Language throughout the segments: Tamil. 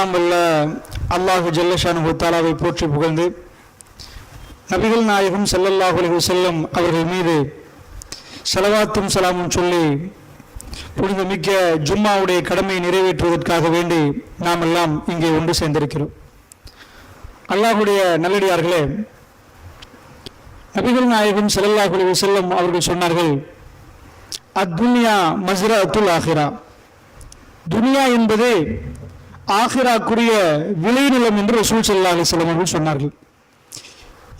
எல்லாம் வல்ல அல்லாஹு ஜல்லஷானு ஹுத்தாலாவை போற்றி புகழ்ந்து நபிகள் நாயகம் செல்லல்லாஹு அலைஹி செல்லம் அவர்கள் மீது செலவாத்தும் சலாமும் சொல்லி புனித மிக்க ஜும்மாவுடைய கடமையை நிறைவேற்றுவதற்காக வேண்டி நாம் எல்லாம் இங்கே ஒன்று சேர்ந்திருக்கிறோம். அல்லாஹுடைய நல்லடியார்களே நபிகள் நாயகம் செல்லல்லாஹு அலைஹி செல்லம் அவர்கள் சொன்னார்கள் அத்துன்யா மஸ்ரஅத்துல் ஆஹிரா. துனியா என்பது ஆஹிராக்குரிய விளைநிலம் என்று ரசூல் ஸல்லல்லாஹு அலைஹி அவர்கள் சொன்னார்கள்.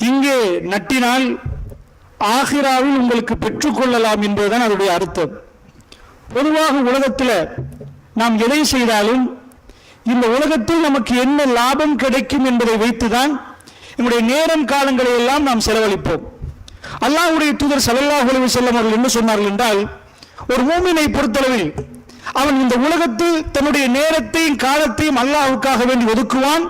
இங்கே நட்டினால் ஆஹிராவில் உங்களுக்கு பெற்றுக்கொள்ளலாம் என்பதுதான் அதனுடைய அர்த்தம். பொதுவாக உலகத்தில் நாம் எதை செய்தாலும் இந்த உலகத்தில் நமக்கு என்ன லாபம் கிடைக்கும் என்பதை வைத்துதான் நம்முடைய நேரம் காலங்களை எல்லாம் நாம் செலவழிப்போம். அல்லாஹுடைய தூதர் ஸல்லல்லாஹு அலைஹி வஸல்லம் அவர்கள் என்ன சொன்னார்கள் என்றால் ஒரு மூமினை பொறுத்தளவில் அவன் இந்த உலகத்தில் தன்னுடைய நேரத்தையும் காலத்தையும் அல்லாஹ்வுக்காக வேண்டி ஒதுக்குவான்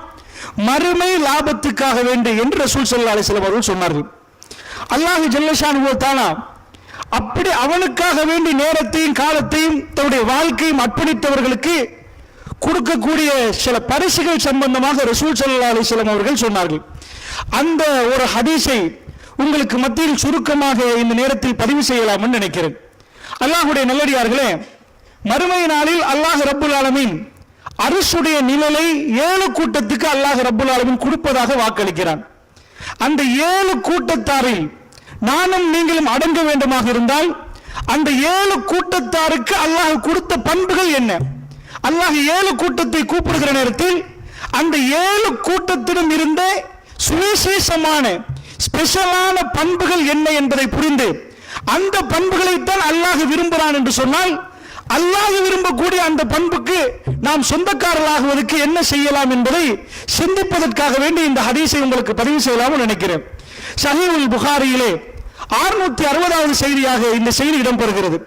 மறுமை லாபத்துக்காக வேண்டும் என்று ரசூல் சல்லா அலைஹி வஸல்லம் அவர்கள் சொன்னார்கள். அல்லாஹ் ஜல்லஷான் தானா அப்படி அவனுக்காக வேண்டி நேரத்தையும் காலத்தையும் தன்னுடைய வாழ்க்கையும் அர்ப்பணித்தவர்களுக்கு கொடுக்கக்கூடிய சில பரிசுகள் சம்பந்தமாக ரசூல் சல்லா அலைஹி அவர்கள் சொன்னார்கள். அந்த ஒரு ஹதீஸை உங்களுக்கு மத்தியில் சுருக்கமாக இந்த நேரத்தில் பதிவு செய்யலாம்னு நினைக்கிறேன். அல்லாஹுடைய நல்லடியார்களே மறுமை நாளில் அல்லாஹ் ரபுல் ஆலமின் அரசுடைய நிழலை ஏழு கூட்டத்துக்கு அல்லாஹ் ரபுல் ஆலமின் கொடுப்பதாக வாக்களிக்கிறான். அந்த ஏழு கூட்டத்தாரில் நானும் நீங்களும் அடங்க வேண்டுமாக இருந்தால் அந்த ஏழு கூட்டத்தாருக்கு அல்லாஹ் கொடுத்த பண்புகள் என்ன? அல்லாஹ் ஏழு கூட்டத்தை கூப்பிடுகிற நேரத்தில் அந்த ஏழு கூட்டத்திடம் இருந்த சுவிசேஷமான ஸ்பெஷலான பண்புகள் என்ன என்பதை புரிந்து அந்த பண்புகளைத்தான் அல்லாஹ் விரும்புகிறான் என்று சொன்னால் அல்லாஹ் விரும்பக்கூடிய அந்த பண்புக்கு நாம் சொந்தக்காரர்களாகுவதற்கு என்ன செய்யலாம் என்பதை சிந்திப்பதற்காக வேண்டி இந்த ஹதீஸை உங்களுக்கு பதிவு செய்யலாம்னு நினைக்கிறேன். சஹீவுல் புகாரியிலே அறுநூத்தி அறுபதாவது செய்தியாக இந்த செய்தி இடம்பெறுகிறது.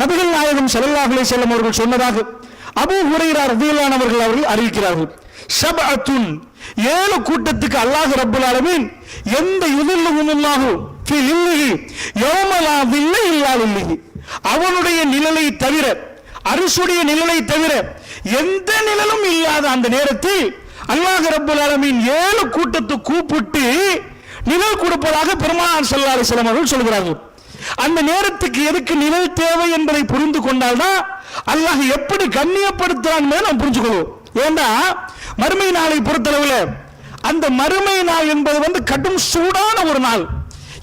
நபிகள் நாயகம் ஸல்லல்லாஹு செல்லும் அவர்கள் சொன்னதாக அபு ஹுரைரா ரலியல்லாஹு அவர்கள் அறிவிக்கிறார்கள் அறிவிக்கிறார்கள். ஷபஅத்துன் ஏழு கூட்டத்துக்கு அல்லாஹ் ரப்புல் அலமீன் எந்த யுதில்லுஹுமுல்லாஹு ஃபி லில்லிஹி யௌம லா அவனுடைய நிழலை தவிர அரசுடைய நிழலை தவிர எந்த நிழலும் இல்லாத அந்த நேரத்தில் அல்லாஹ் ரபுல் ஆலமீன் ஏழு கூட்டத்தை கூப்பிட்டு நிழல் கொடுப்பதாக பெருமானார் செல்லாத அலைஹி அவர்கள் சொல்கிறார்கள். அந்த நேரத்துக்கு எதுக்கு நிழல் தேவை என்பதை புரிந்து கொண்டால்தான் அல்லாஹ் எப்படி கண்ணியப்படுத்துறான் நாம் புரிஞ்சுக்கொள்வோம். ஏண்டா மறுமை நாளை பொறுத்தளவில் அந்த மறுமை நாள் என்பது வந்து கடும் சூடான ஒரு நாள்.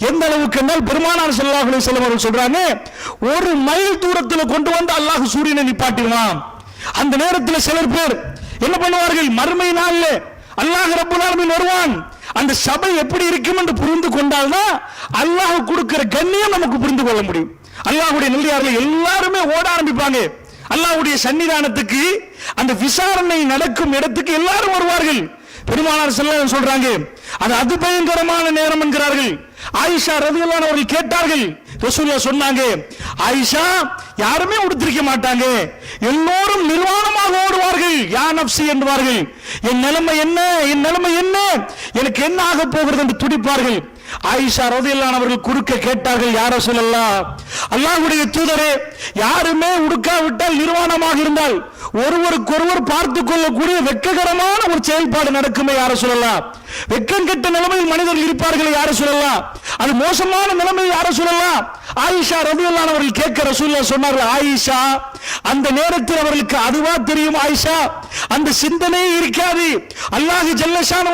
எந்த அளவுக்கு என்றால் பெருமானார் ஸல்லல்லாஹு அலைஹி அவர்கள் சொல்றாங்க ஒரு மைல் தூரத்தில் கொண்டு வந்து அல்லாஹ் சூரியனை நிப்பாட்டிடுவான். அந்த நேரத்தில் சிலர் பேர் என்ன பண்ணுவார்கள்? மறுமை நாள்ல அல்லாஹ் ரப்பல் ஆலமீன் வருவான். அந்த சபை எப்படி இருக்கும் என்று புரிந்து கொண்டால்தான் அல்லாஹ் கொடுக்கிற கண்ணியம் நமக்கு புரிந்து கொள்ள முடியும். அல்லாஹுடைய நல்லியார்கள் எல்லாருமே ஓட ஆரம்பிப்பாங்க. அல்லாஹுடைய சன்னிதானத்துக்கு அந்த விசாரணை நடக்கும் இடத்துக்கு எல்லாரும் வருவார்கள். பெருமானார் செல்ல சொல்றாங்க அது அது பயங்கரமான நேரம் என்கிறார்கள். ஆயிஷா ரதியல்லான் அவர்கள் கேட்டார்கள். ரசூலியா சொன்னாங்க ஆயிஷா யாருமே உடுத்திருக்க மாட்டாங்க. எல்லோரும் நிர்வாணமாக ஓடுவார்கள். யா நப்சி என்பார்கள் என் நிலைமை என்ன? என் நிலைமை என்ன? எனக்கு என்ன ஆக போகிறது? என்று துடிப்பார்கள். ஆயிஷா ரதியல்லான் அவர்கள் குறுக்க கேட்டார்கள் யார சொல்லலாம் அல்லாஹுடைய தூதரே யாருமே உடுக்காவிட்டால் நிர்வாணமாக இருந்தால் ஒருவருக்கொருவர் பார்த்து கொள்ளக்கூடிய வெட்ககரமான ஒரு செயல்பாடு நடக்குமே யார சொல்லலாம் வெக்கம் கெட்ட நிலைமையில் மனிதர்கள் இருப்பார்கள் யார சொல்லலாம் அது மோசமான நிலைமையில் யார சொல்லலாம் ஆயிஷா ரதியல்லான் அவர்கள் கேட்க ரசூல்லா சொன்னார்கள் ஆயிஷா அந்த நேரத்தில் அவர்களுக்கு அதுவா தெரியும் ஆயிஷா? அந்த சிந்தனையே இருக்காது. அல்லாஹ் ஜல்லஷான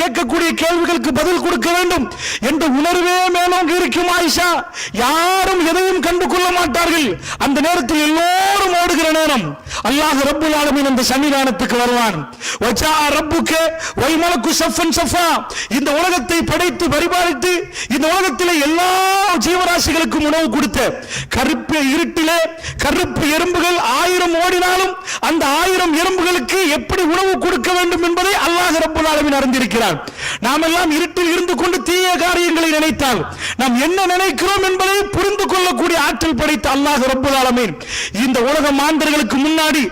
கேட்கக்கூடிய கேள்விகளுக்கு பதில் கொடுக்க வேண்டும் என்ற உணர்வே மேலோங்க இருக்கும் ஆயிஷா. யாரும் எதையும் கண்டு கொள்ள மாட்டார்கள். அந்த நேரத்தில் எல்லோரும் ஓடுகிற நேரம். அல்லாஹ் ரப்புல் ஆலமின் அந்த சன்னிதானத்துக்கு வருவான். வச்சா ரப்புக்கு வைமலக்கு இந்த உலகத்தை படைத்து பரிபாலித்து இந்த உலகத்திலே எல்லா ஜீவராசிகளுக்கும் உணவு கொடுத்த கருப்பு இருட்டிலே கருப்பு எறும்புகள் ஆயிரம் ஓடினாலும் அந்த ஆயிரம் எறும்புகளுக்கு எப்படி உணவு கொடுக்க வேண்டும் என்பதை அல்லாஹ் ரப்புல் அறிந்திருக்கிறார். நாம் எல்லாம் இருட்டில் இருந்து கொண்டு தீய காரியங்களை நினைத்தால் நாம் என்ன நினைக்கிறோம் என்பதை புரிந்து கொள்ளக்கூடிய ஆற்றல் படைத்த அல்லாஹ் ரப்புல் ஆலமீன். இந்த உலக மாந்தர்களுக்கு முன்னாடி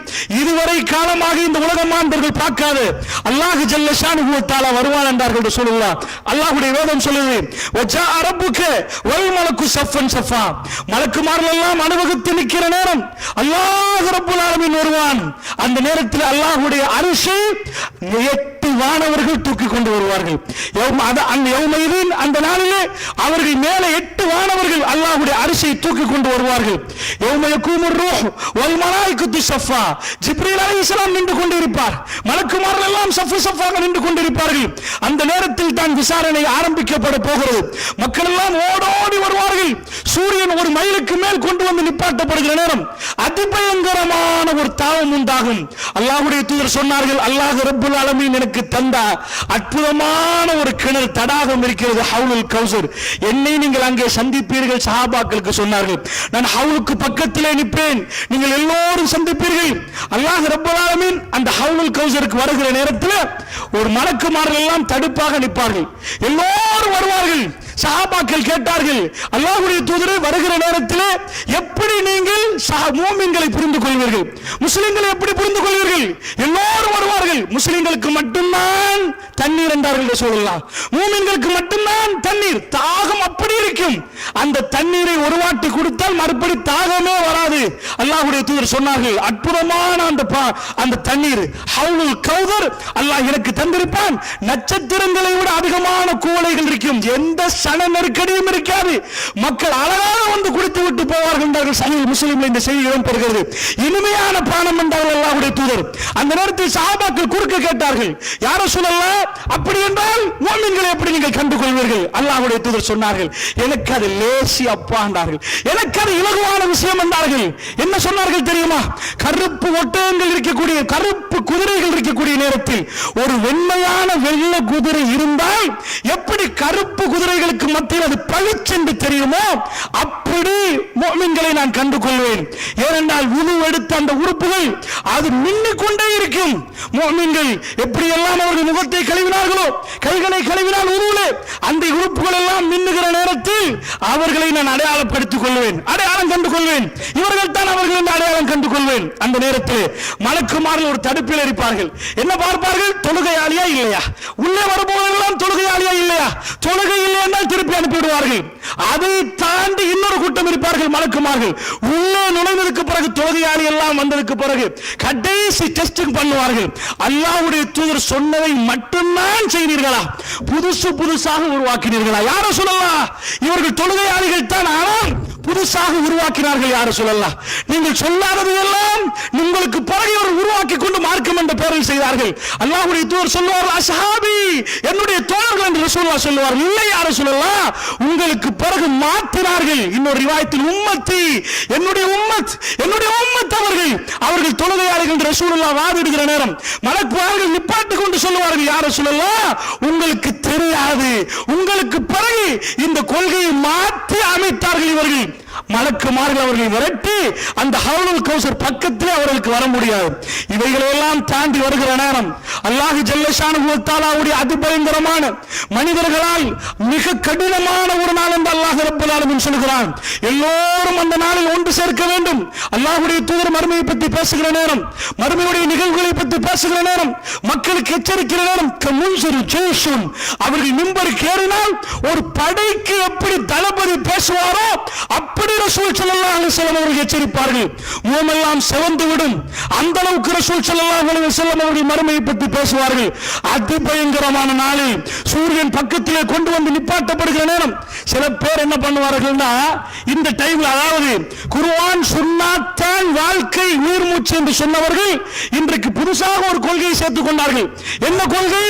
இதுவரை காலமாக இந்த உலக மாந்தர்கள் பார்க்காது. அல்லாஹ் ஜல்லஷானு தாலா அல்லாஹ் வருவான் என்றார்கள் ரசூலுல்லாஹ் அல்லாஹுடைய வேதம் சொல்லுது ஒஜா அரபுக்கு வல் மலக்கு சஃபன் சஃபா. மலக்குமார்கள் எல்லாம் அனுபவித்து நிற்கிற நேரம் அல்லாஹ் ரப்புல் ஆலமின் வருவான். அந்த நேரத்தில் அல்லாஹுடைய அரிசி எட்டு வானவர்கள் தூக்கி கொண்டு வருவார்கள். அந்த யௌமைதீன் அந்த நாளிலே அவர்கள் மேலே எட்டு வானவர்கள் அல்லாஹுடைய அரிசியை தூக்கி கொண்டு வருவார்கள். யௌம யகூமுர் ரூஹ் வல் மலாய்க்கு சஃபா. ஜிப்ரீல் இஸ்லாம் நின்று கொண்டிருப்பார். மலக்குமார்கள் எல்லாம் சஃபு சஃபாக நின்று கொண்டிருப்பார்கள். அந்த நேரத்தில் தான் விசாரணை ஆரம்பிக்கப்பட போகிறது. மக்கள் எல்லாம் ஓடோடி வருவார்கள். சூரியன் ஒரு மைலுக்கு மேல் கொண்டு வந்து நிப்பாட்டப்படுகிற நேரம் அதிபயங்கரமான ஒரு தாவம் உண்டாகும். அல்லாஹுடைய தூதர் சொன்னார்கள் அல்லாஹ் ரப்புல் ஆலமீன் எனக்கு தந்த. அற்புதமான ஒரு கிணறு தடாகம் இருக்கிறது ஹவுலுல் கௌசர் என்னை நீங்கள் அங்கே சந்திப்பீர்கள் சஹாபாக்களுக்கு சொன்னார்கள். நான் ஹவுலுக்கு பக்கத்திலே நிற்பேன். நீங்கள் எல்லோரும் சந்திப்பீர்கள். அல்லாஹ் ரப்புல் அலமின் அந்த ஹவுலுல் கௌசருக்கு வருகிற நேரத்தில் ஒரு மலக்குமார்கள் எல்லாம் தடுப்பாக நிற்பார்கள். எல்லோரும் எல்லாரும் வருவார்கள். சஹாபாக்கள் கேட்டார்கள் அல்லாஹுடைய தூதரை வருகிற நேரத்தில் எப்படி நீங்கள் மூமின்களை புரிந்து கொள்வீர்கள் முஸ்லிம்களை எப்படி புரிந்து கொள்வீர்கள் எல்லாரும் வருவார்கள். முஸ்லிம்களுக்கு மட்டும்தான் தண்ணீர் என்றார்கள் சொல்லலாம் மூமின்களுக்கு மட்டும்தான் தண்ணீர். தாகம் அப்படி இருக்கும். அந்த தண்ணீரை ஒரு வாட்டி கொடுத்தால் மறுபடி தாகமே வராது. அல்லாஹுடைய தூதர் சொன்னார்கள் அற்புதமான அந்த அந்த தண்ணீர். ஹவுல் கௌதர் அல்லாஹ் எனக்கு தந்திருப்பான். நட்சத்திரங்களை விட அதிகமான குவளைகள் இருக்கும் எந்த சன நெருக்கடியும் இருக்காது. மக்கள் அழகாக வந்து குடித்து விட்டு போவார்கள் என்றார்கள். சனி முஸ்லிம்ல இந்த செய்தி இடம்பெறுகிறது. இனிமையான பானம் என்றார்கள் அல்லாவுடைய தூதர். அந்த நேரத்தில் சாபாக்கள் குறுக்க கேட்டார்கள். யார சொல்லலாம் அப்படி என்றால் மோமின்களை எப்படி நீங்கள் கண்டு கொள்வீர்கள் தூதர் சொன்னார்கள். எனக்கு அது லேசி அப்பா என்றார்கள். எனக்கு அது இலகுவான விஷயம் என்றார்கள். என்ன சொன்னார்கள் தெரியுமா? கருப்பு ஒட்டகங்கள் இருக்கக்கூடிய கருப்பு குதிரைகள் இருக்கக்கூடிய நேரத்தில் ஒரு வெண்மையான வெள்ள குதிரை இருந்தால் எப்படி கருப்பு குதிரைகளுக்கு மத்தியில் அது பழிச்சென்று தெரியுமோ? அப்படி மோமின்களை நான் கண்டு கொள்வேன் ஏனென்றால் உணவு எடுத்த அந்த உறுப்புகள் அது மின்னிக் கொண்டே இருக்கும். மோமின்கள் எப்படியெல்லாம் அவர்கள் முகத்தை கழுவினார்களோ கைகளை கழுவினால் உருவிலே அந்த உறுப்புகள் எல்லாம் மின்னுகிற நேரத்தில் அவர்களை நான் அடையாளப்படுத்திக் கொள்வேன். அடையாளம் கண்டு கொள்வேன் இவர்கள் தான் அவர்கள் என்று அடையாளம் கண்டு கொள்வேன் அந்த நேரத்தில் மலக்குமாரில் ஒரு தடுப்பில் இருப்பார்கள். என்ன பார்ப்பார்கள்? தொழுகையாளியா இல்லையா? உள்ளே வரும்போதெல்லாம் தொழுகையாளியா இல்லையா? தொழுகை இல்லை என்றால் திருப்பி அனுப்பிவிடுவார்கள். அதை தாண்டி இன்னொரு கூட்டம் இருப்பார்கள் மலக்குமார்கள். உள்ளே நுழைந்ததுக்கு பிறகு தொழுகையாளி எல்லாம் வந்ததுக்கு பிறகு கடைசி டெஸ்டிங் பண்ணுவார்கள். அல்லாவுடைய தூதர் சொன்னதை மட்டும்தான் செய்தீர்களா? புதுசு புதுசாக உருவாக்கினீர்களா? யாரை சொல்லலாம் இவர்கள் தொழுகையாளிகள் தான் ஆனால் புதுசாக உருவாக்கினார்கள் யாரும் சொல்லலாம்? நீங்கள் சொல்லாதது எல்லாம் உங்களுக்கு பிறகு இவர் உருவாக்கி கொண்டு மார்க்கம் என்ற பேரில் செய்தார்கள். அல்லாஹுடைய தூர் சொல்லுவார்கள் அஸ்ஹாபி என்னுடைய தோழர்கள் என்று சொல்லுவார். சொல்லுவார்கள் இல்லை யாரும் சொல்லலாம்? உங்களுக்கு பிறகு மாற்றினார்கள் இன்னொரு ரிவாயத்தில் உம்மத்தி என்னுடைய உம்மத் என்னுடைய உம்மத் அவர்கள் அவர்கள் தொழுகையாளர்கள் என்று ரசூலுல்லாஹ் வாதிடுகிற நேரம் மலக்குவார்கள் நிப்பாட்டு கொண்டு சொல்லுவார்கள் யாரும் சொல்லலாம்? உங்களுக்கு தெரியாது. உங்களுக்கு பிறகு இந்த கொள்கையை மாற்றி அமைத்தார்கள் இவர்கள். மலக்குமார்கள் அவர்களை விரட்டி அந்த ஹவுலுல் கௌசர் பக்கத்தில் அவர்களுக்கு வர முடியாது. இவைகளெல்லாம் தாண்டி வருகிற நேரம் அல்லாஹு ஜல்லஷான ஜல்லஷானுடைய அதிபயங்கரமான மனிதர்களால் மிக கடினமான ஒரு நாள் என்று அல்லாஹ் ரப்பல் சொல்கிறான். எல்லோரும் அந்த நாளில் ஒன்று சேர்க்க வேண்டும். அல்லாஹுடைய தூதர் மறுமையை பற்றி பேசுகிற நேரம் மறுமையுடைய நிகழ்வுகளை பற்றி பேசுகிற நேரம் மக்களுக்கு எச்சரிக்கிற நேரம் கமுன்சரு ஜேஷுன் அவர்கள் மிம்பருக்கு ஏறினால் ஒரு படைக்கு எப்படி தளபதி பேசுவாரோ அப்படி ரசூல் சல்லா அலைஹி அவர்கள் எச்சரிப்பார்கள். முகமெல்லாம் செவந்து விடும் அந்த அளவுக்கு ரசூல் சல்லா அலைஹி வஸல்லம் அவர்கள் மறுமையை பற்றி பேசுவார்கள். அதிபயங்கரமான நாளில் சூரியன் பக்கத்திலே கொண்டு வந்து நிப்பாட்டப்படுகிற நேரம் சில பேர் என்ன பண்ணுவார்கள்னா இந்த டைம்ல அதாவது குருவான் சுன்னாத்தான் வாழ்க்கை உயிர் மூச்சு என்று சொன்னவர்கள் இன்றைக்கு புதுசாக ஒரு கொள்கையை சேர்த்துக் கொண்டார்கள். என்ன கொள்கை?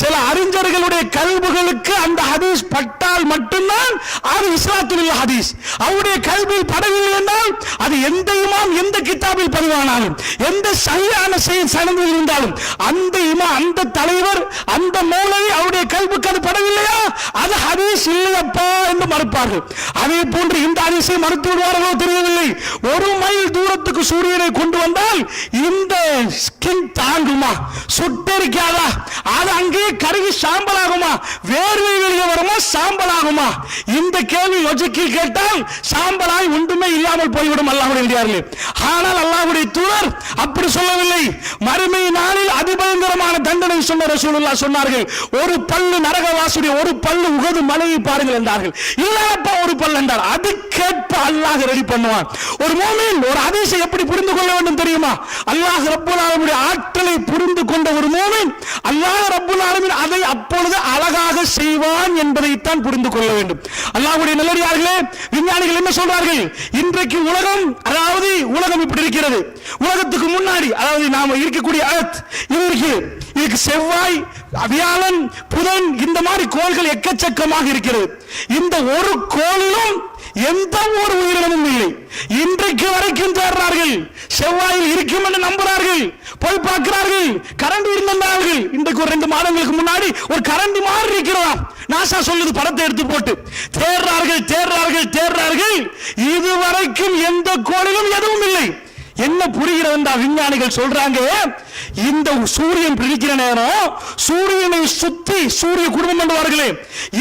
சில அறிஞர்களுடைய கல்வுகளுக்கு அந்த ஹதீஸ் பட்டால் மட்டும்தான் அது இஸ்லாத்தில் ஹதீஸ். அவருடைய கல்வியில் படவில்லை என்றால் அது எந்த இமாம் எந்த கித்தாபில் பதிவானாலும் எந்த சரியான செயல் சடங்கில் இருந்தாலும் அந்த இமா அந்த தலைவர் அந்த மூளை அவருடைய கல்விக்கு அது படவில்லையா? அது ஹதீஸ் இல்லையப்பா என்று மறுப்பார்கள். அதே போன்று இந்த ஹதீஸை மறுத்து விடுவார்களோ தெரியவில்லை. ஒரு மைல் தூரத்துக்கு சூரியனை கொண்டு வந்தால் இந்த ஸ்கின் தாங்குமா? சுட்டரிக்காதா அது அங்கேயே கருகி சாம்பலாகுமா? வேர்வை வெளியே வருமா? சாம்பலாகுமா? இந்த கேள்வி யோசிக்க கேட்டால் சாம்பல் சாம்பலாய் ஒன்றுமே இல்லாமல் போய்விடும் அல்லாஹுடைய இந்தியாரில் ஆனால் அல்லாஹுடைய தூதர் அப்படி சொல்லவில்லை. மறுமை நாளில் அதிபயங்கரமான தண்டனை சொன்ன ரசூலுல்லா சொன்னார்கள். ஒரு பல்லு நரகவாசுடைய ஒரு பல்லு உகது மலையை பாருங்கள் என்றார்கள். இல்லாதப்பா ஒரு பல் என்றார். அதுக்கேற்ப அல்லாஹ் ரெடி பண்ணுவான். ஒரு மோமின் ஒரு அதிசயம் எப்படி புரிந்து கொள்ள வேண்டும் தெரியுமா? அல்லாஹ் ரப்புல் ஆலமுடைய ஆற்றலை புரிந்து கொண்ட ஒரு மோமின் அல்லாஹ் ரப்புல் ஆலமின் அதை அப்பொழுது அழகாக செய்வான் என்பதைத்தான் புரிந்து கொள்ள வேண்டும். அல்லாஹுடைய நல்லடியார்களே விஞ்ஞானிகள் என்ன சொல்றார்கள் இன்றைக்கு உலகம் அதாவது உலகம் இப்படி இருக்கிறது. உலகத்துக்கு முன்னாடி அதாவது நாம இருக்கக்கூடிய அர்த் இன்றைக்கு இதுக்கு செவ்வாய் வியாழன் புதன் இந்த மாதிரி கோள்கள் எக்கச்சக்கமாக இருக்கிறது. இந்த ஒரு கோளிலும் எந்த ஒரு உயிரினமும் இல்லை. இன்றைக்கு வரைக்கும் தேடுறார்கள் செவ்வாயில் இருக்கும் என்று நம்புகிறார்கள். போய் பார்க்கிறார்கள். கரண்ட் இருந்தார்கள் இன்றைக்கு ஒரு ரெண்டு மாதங்களுக்கு முன்னாடி ஒரு கரண்ட் மாதிரி இருக்கிறதா நாசா சொல்லுது படத்தை எடுத்து போட்டு. தேடுறார்கள் தேடுறார்கள் தேடுறார்கள் இதுவரைக்கும் எந்த கோளிலும் எதுவும் இல்லை. என்ன புரிகிறது என்றால் விஞ்ஞானிகள் சொல்றாங்க இந்த சூரியன் பிடிக்கிற நேரம் சூரியனை சுத்தி சூரிய குடும்பம் என்றுவார்களே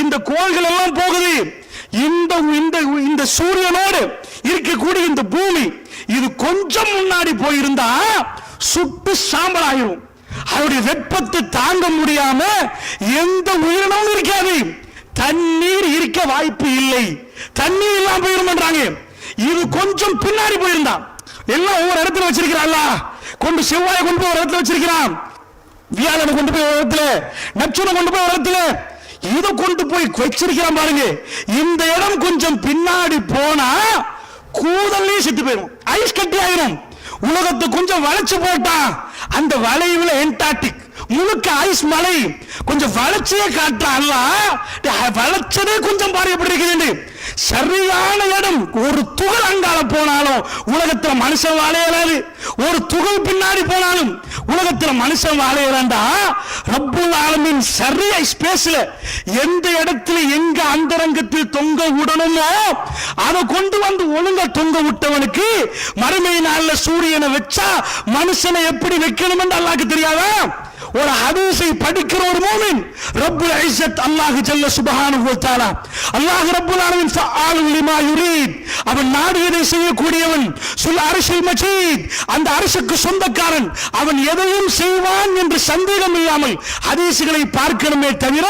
இந்த கோள்கள் எல்லாம் போகுது. இந்த இந்த இந்த சூரியனோடு இருக்கக்கூடிய இந்த பூமி இது கொஞ்சம் முன்னாடி போயிருந்தா சுட்டு சாம்பல் ஆயிரும் அவருடைய வெப்பத்தை தாங்க முடியாம எந்த உயிரினமும் இருக்காது. தண்ணீர் இருக்க வாய்ப்பு இல்லை. தண்ணீர் இல்லாம போயிருமான்றாங்க. இது கொஞ்சம் பின்னாடி போயிருந்தான் எல்லாம் ஒவ்வொரு இடத்துல வச்சிருக்கிறான்ல. கொண்டு செவ்வாயை கொண்டு போய் ஒரு இடத்துல வச்சிருக்கிறான். வியாழனை கொண்டு போய் ஒரு இடத்துல நச்சுனை கொண்டு போய் ஒரு இடத்துல. இதை கொண்டு போய் வச்சிருக்கிறான் பாருங்க. இந்த இடம் கொஞ்சம் பின்னாடி போனா கூதல்லே செத்து போயிடும் ஐஸ் கட்டி ஆயிரும். உலகத்தை கொஞ்சம் வளைச்சு போட்டா அந்த வளைவுல என்டார்டிக் முழுக்க ஐஸ் மலை. கொஞ்சம் வளைச்சே காட்டுறான்ல வளர்ச்சதே கொஞ்சம் பாரு எப்படி இருக்குது சரியான இடம். ஒரு துகள் அங்கால போனாலும் உலகத்துல மனுஷன் வாழையலாது ஒரு துகள் பின்னாடி போனாலும் உலகத்துல மனுஷன் வாழையிறான்டா ரப்புல் ஆலமின் சரியா ஸ்பேஸ்ல எந்த இடத்துல எங்க அந்தரங்கத்தில் தொங்க விடணுமோ அதை கொண்டு வந்து ஒழுங்க தொங்க விட்டவனுக்கு மறுமை நாள்ல சூரியனை வச்சா மனுஷனை எப்படி வைக்கணும் அல்லாக்கு அல்லாஹ்க்கு தெரியாதா? ஒரு ஹதீஸை படிக்கிற ஒரு மூமின் ரப்பு ஐசத் அல்லாஹ் ஜல்ல சுபஹானு வ தஆலா. அல்லாஹ் ரப்புல் ஆலமீன் ஃபஆலு லிமா யுரீத். அவன் நாடியதை செய்யக்கூடியவன்? சுல் அரிசில் மஜீத். அந்த அரசுக்கு சொந்தக்காரன். அவன் எதையும் செய்வான் என்று சந்தேகம் இல்லாமல் ஹதீசுகளை பார்க்கணுமே தவிர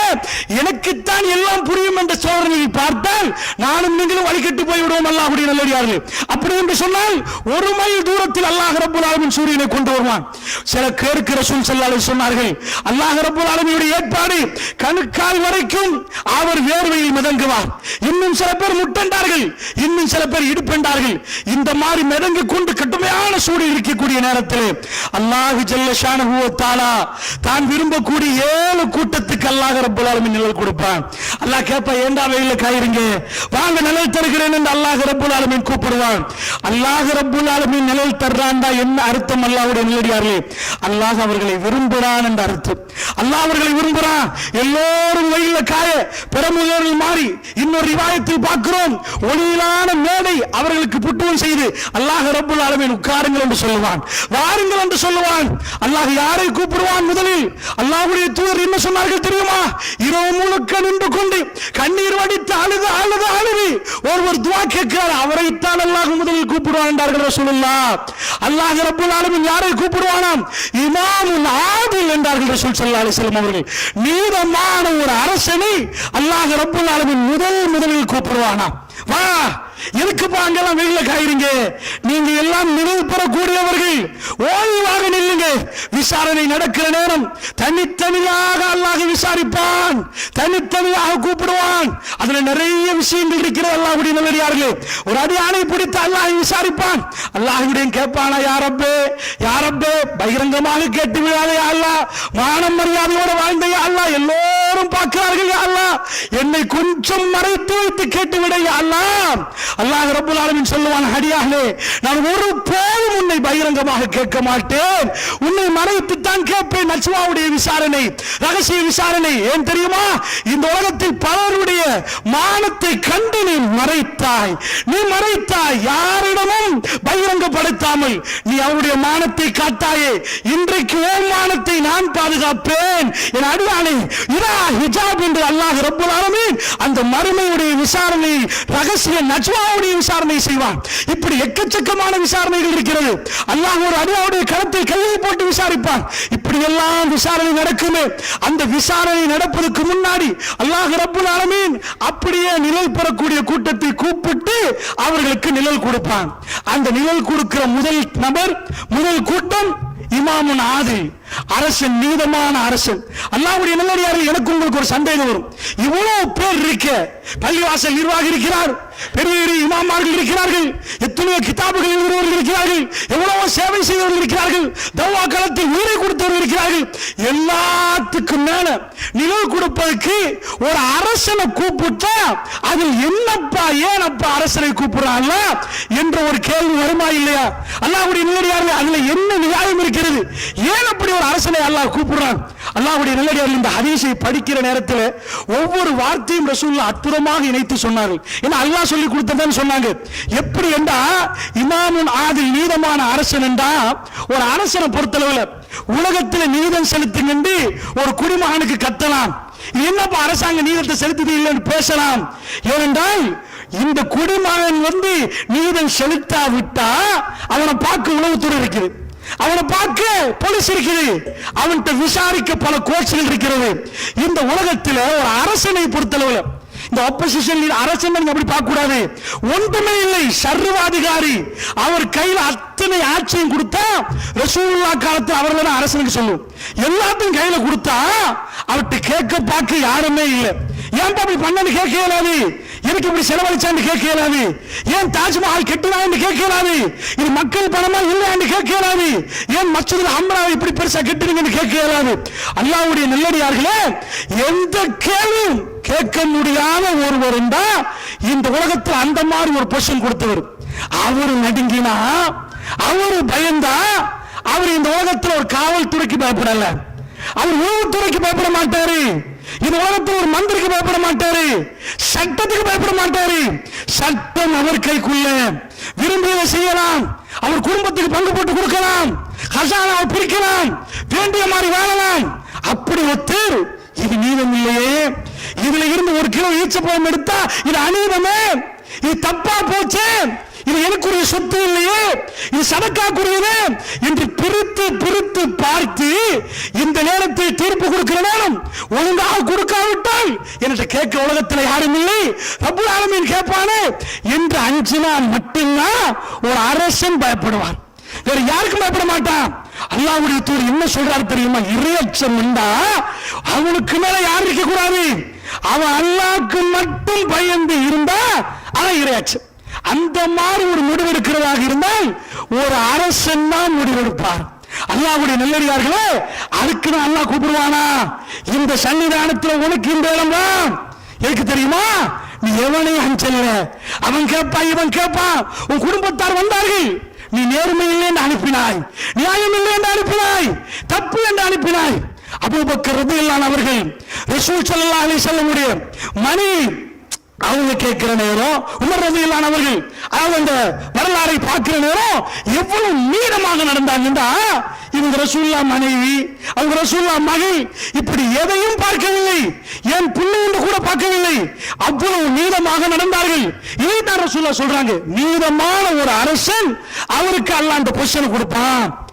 எனக்குத்தான் எல்லாம் புரியும் என்ற சோதனையை பார்த்தால் நானும் நீங்களும் வழிகட்டு போய்விடுவோம் அல்லாஹ்வுடைய நல்லடியார்கள். அப்படி என்று சொன்னால் ஒரு மைல் தூரத்தில் அல்லாஹ் ரப்புல் ஆலமின் சூரியனை கொண்டு வருவான். சில கேட்கிற ரசூல் ஸல்லல்லாஹு சொன்னார்கள் அல்லாஹ் ரப்புல் ஆலமியுடைய ஏற்பாடு கணுக்கால் வரைக்கும் அவர் வேர்வையில் மிதங்குவார். இன்னும் சில பேர் முட்டண்டார்கள். இன்னும் சில சில பேர் இடுப்பெண்டார்கள். இந்த மாதிரி மிதங்கி கொண்டு கடுமையான சூடு இருக்கக்கூடிய நேரத்தில் அல்லாஹு ஜல்ல ஷானஹு தான் விரும்பக்கூடிய ஏழு கூட்டத்துக்கு அல்லாஹ் ரப்புல் நிழல் கொடுப்பான். அல்லாஹ் கேட்பா ஏண்டா வெயில காயிருங்க வாங்க நிழல் தருகிறேன் என்று அல்லாஹ் ரப்புல் கூப்பிடுவான். அல்லாஹ் ரப்புல் ஆலமீன் நிழல் தர்றான்டா என்ன அர்த்தம் அல்லாஹ்வுடைய நிலடியார்களே அல்லாஹ் அவர்களை விரும்புகிறான் என்ற அர்த்தம். அல்லாஹ் அவர்களை விரும்புகிறான் எல்லோரும் வெயில காய பெருமுதலில் மாறி இன்னொரு ரிவாயத்தில் பார்க்கிறோம். ஒளியிலான மேடை அவர்களுக்கு புட்டுவம் செய்து அல்லாஹ் ரப்புல் ஆலமீன் உட்காருங்கள் என்று சொல்லுவான். வாருங்கள் என்று சொல்லுவான். அல்லாஹ் யாரை கூப்பிடுவான் முதலில்? அல்லாஹுடைய தூதர் என்ன சொன்னார்கள் தெரியுமா? இரவு முழுக்க நின்று கொண்டு கண்ணீர் வடித்து அழுது அழுது அழுது ஒருவர் துவா கேட்கிறார். அவரைத்தான் அல்லாஹ் முதலில் கூப்பிடுவான் என்றார்கள் ரசூலுல்லாஹ் அல்லாஹ் ரப்புல் ஆலமீன் யாரை கூப்பிடுவானாம்? இமாமுல் ஆதில் என்றார்கள் ரசூல் சல்லா அலைஹி அவர்கள். நீதமான ஒரு அரசனை அல்லாஹ் ரப்புல் ஆலமின் முதல் முதலில் கூப்பிடுவானாம். வா எதுக்குப்பா அங்கெல்லாம் வெளியில காயிருங்க நீங்க எல்லாம் நினைவு பெறக்கூடியவர்கள். ஓய்வாக நில்லுங்க. விசாரணை நடக்கிற நேரம் தனித்தனியாக அல்லாஹ் விசாரிப்பான். தனித்தனியாக கூப்பிடுவான். அதுல நிறைய விஷயங்கள் இருக்கிறது. அல்லாஹ்வுடைய நல்லடியார்களே ஒரு அடியானை பிடித்து அல்லாஹ் விசாரிப்பான். அல்லாஹ்விடம் கேட்பானா யாரப்பே யாரப்பே பகிரங்கமாக கேட்டு விழாத அல்லாஹ். மானம் மரியாதையோட வாழ்ந்த யா எல்லோரும் பார்க்கிறார்கள் யா என்னை கொஞ்சம் மறைத்து வைத்து கேட்டு விட யா அல்லாஹ் அல்லாஹ் ரப்புல் சொல்லுவான் ஹடியாகலே நான் ஒரு போதும் உன்னை பகிரங்கமாக கேட்க மாட்டேன். உன்னை மறைத்து தான் கேட்பேன் நச்சுவாவுடைய விசாரணை ரகசிய விசாரணை. ஏன் தெரியுமா? இந்த உலகத்தில் பலருடைய மானத்தை கண்டு நீ மறைத்தாய். நீ மறைத்தாய். யாரிடமும் பகிரங்கப்படுத்தாமல் நீ அவருடைய மானத்தை காத்தாயே இன்றைக்கு ஓ மானத்தை நான் பாதுகாப்பேன். என் அடியானை இதா ஹிஜாப் என்று அல்லாஹ் ரப்புல் அந்த மறுமையுடைய விசாரணை ரகசிய நஜ்வாவுடைய விசாரணை செய்வான். இப்படி எக்கச்சக்கமான விசாரணைகள் இருக்கிறது. அல்லாஹ் ஒரு அடியாவுடைய கணத்தை கையை போட்டு விசாரிப்பான். இப்ப இப்படியெல்லாம் விசாரணை நடக்குமே அந்த விசாரணை நடப்பதற்கு முன்னாடி அல்லாஹ் ரப்புல் ஆலமீன் அப்படியே நிழல் பெறக்கூடிய கூட்டத்தை கூப்பிட்டு அவர்களுக்கு நிழல் கொடுப்பான். அந்த நிழல் கொடுக்கிற முதல் நபர் முதல் கூட்டம் இமாமுன் ஆதில். அரசன் நீதமான அரசன். அல்லாவுடைய நல்லடியார்கள் எனக்கு உங்களுக்கு ஒரு சந்தேகம் வரும். இவ்வளவு பேர் இருக்க பள்ளிவாசல் நிர்வாகி இருக்கிறார் பெரிய பெரிய இமாமார்கள் இருக்கிறார்கள் எத்தனையோ கிதாபுகள் எழுதுகிறவர்கள் இருக்கிறார்கள் எவ்வளவோ சேவை செய்தவர்கள் இருக்கிறார்கள் தவா காலத்தில் உயிரை கொடுத்தவர்கள் இருக்கிறார்கள். எல்லாத்துக்கும் மேல நிலவு கொடுப்பதற்கு ஒரு அரசனை கூப்பிட்டா அதில் என்னப்பா ஏனப்பா அரசனை கூப்பிடுறாங்க என்ற ஒரு கேள்வி வருமா இல்லையா? அல்லாஹ்வுடைய நேரடியார்கள் அதுல என்ன நியாயம் இருக்கிறது? ஏன் அப்படி ஒரு அரசனை அல்லாஹ் கூப்பிடுறான். அல்லாஹுடைய நல்லடியார்கள் இந்த ஹதீஸை படிக்கிற நேரத்தில் ஒவ்வொரு வார்த்தையும் ரசூல்லா அற்புதமாக இணைத்து சொன்னார்கள். ஏன்னா அல்லாஹ் சொல்லி கொடுத்ததுன்னு சொன்னாங்க. எப்படி என்றா இமாமுன் ஆதில் நீதமான அரசன் என்றா ஒரு அரசனை பொறுத்தளவில் உலகத்தில் நீதம் செலுத்துங்க ஒரு குடிமகனுக்கு கத்தலாம். என்னப்பா அரசாங்க நீதத்தை செலுத்துது இல்லைன்னு பேசலாம். ஏனென்றால் இந்த குடிமகன் வந்து நீதம் செலுத்தாவிட்டா அவனை பார்க்க உளவுத்துறை இருக்குது. அவனை பார்க்க போலீஸ் இருக்குது. அவன்கிட்ட விசாரிக்க பல கோட்ஸ்கள் இருக்கிறது. இந்த உலகத்தில் ஒரு அரசனை பொறுத்தளவில் இந்த ஆப்போசிஷன் அரசன் அப்படி பார்க்க கூடாது ஒன்றுமே இல்லை சர்வாதிகாரி. அவர் கையில் அத்தனை ஆட்சியும் கொடுத்தா ரசூல்லா காலத்தில் அவர்கள் அரசனுக்கு சொல்லும். எல்லாத்தையும் கையில கொடுத்தா அவர்கிட்ட கேட்க பார்க்க யாருமே இல்லை. ஏன்டா அப்படி பண்ணனு கேட்க இயலாது எனக்கு இப்படி செலவழிச்சான்னு கேட்க ஏன் தாஜ்மஹால் கெட்டினான்னு என்று இயலாது இது மக்கள் பணமா இல்லையான்னு கேட்க இயலாது ஏன் மச்சதுல அம்ராவை இப்படி பெருசா கெட்டுறீங்கன்னு கேட்க அல்லாவுடைய நல்லடியார்களே எந்த கேள்வியும் கேட்க முடியாத ஒருவர் இருந்தா இந்த உலகத்தில் அந்த மாதிரி ஒரு பொசிஷன் கொடுத்தவர். அவரு நடுங்கினா அவரு பயந்தா அவர் இந்த உலகத்தில் ஒரு காவல்துறைக்கு பயப்படல. அவர் உளவுத்துறைக்கு பயப்பட மாட்டாரு. இந்த உலகத்தில் ஒரு மந்திரிக்கு பயப்பட மாட்டாரு. சட்டத்துக்கு பயப்பட மாட்டாரு. சட்டம் அவர் கைக்குள்ள விரும்பியதை செய்யலாம். அவர் குடும்பத்துக்கு பங்கு போட்டு கொடுக்கலாம். ஹசானாவை பிரிக்கலாம். வேண்டிய மாதிரி வாழலாம். அப்படி ஒருத்தர் இது நீதம் இல்லையே. இதுல இருந்து ஒரு கிலோ ஈச்சப்பழம் எடுத்தா இது அநீதமே. இது தப்பா போச்சு. இது எனக்குரிய சொத்து இல்லையே. இது சதக்காக்குரியது என்று பிரித்து பிரித்து பார்த்து இந்த நேரத்தில் தீர்ப்பு கொடுக்கிற நேரம் ஒழுங்காக கொடுக்காவிட்டால் என்று கேட்க உலகத்தில் யாரும் இல்லை. ரப்புல் ஆலமீன் கேட்பானே என்று அஞ்சினால் மட்டும்தான் ஒரு அரசன் பயப்படுவான். வேற யாருக்கும் பயப்பட மாட்டான். அல்லாவுடைய தூர் என்ன சொல்றாரு தெரியுமா? இறையச்சம் உண்டா? அவனுக்கு மேல யார் இருக்க கூடாது அவன் அல்லாவுக்கு மட்டும் பயந்து இருந்தா அவன் இறையச்சம் அந்த மாதிரி ஒரு முடிவெடுக்கிறதாக இருந்தால் ஒரு அரசன் தான் முடிவெடுப்பார். அல்லாவுடைய நெல்லடியார்களே அதுக்கு தான் அல்லா கூப்பிடுவானா? இந்த சன்னிதானத்தில் உனக்கு இந்த இடம் தான் எதுக்கு தெரியுமா? நீ எவனையும் அனுப்பிச்சல அவன் கேட்பான் இவன் கேட்பான். உன் குடும்பத்தார் வந்தார்கள். நீ நேர்மை இல்லை என்று அனுப்பினாய். நியாயம் இல்லை என்று அனுப்பினாய். தப்பு என்று அனுப்பினாய். அபூபக்கர் ரதியல்லான் அவர்கள் ரசூல் சொல்லலாம்னு சொல்ல முடியும் மணி அவங்க கேட்கிற நேரம் உமர் ரதியல்லான் அவர்கள் அதாவது அந்த வரலாறை பார்க்கிற நேரம் எவ்வளவு நீளமாக நடந்தாங்கன்னா இவங்க ரசூல்லா மனைவி அவங்க ரசூல்லா மகள் இப்படி எதையும் பார்க்கவில்லை என் பிள்ளை என்று கூட பார்க்கவில்லை. அவ்வளவு நீளமாக நடந்தார்கள். இதைத்தான் ரசூல்லா சொல்றாங்க? நீளமான ஒரு அரசன் அவருக்கு அல்ல அந்த பொசிஷன் கொடுப்பான்.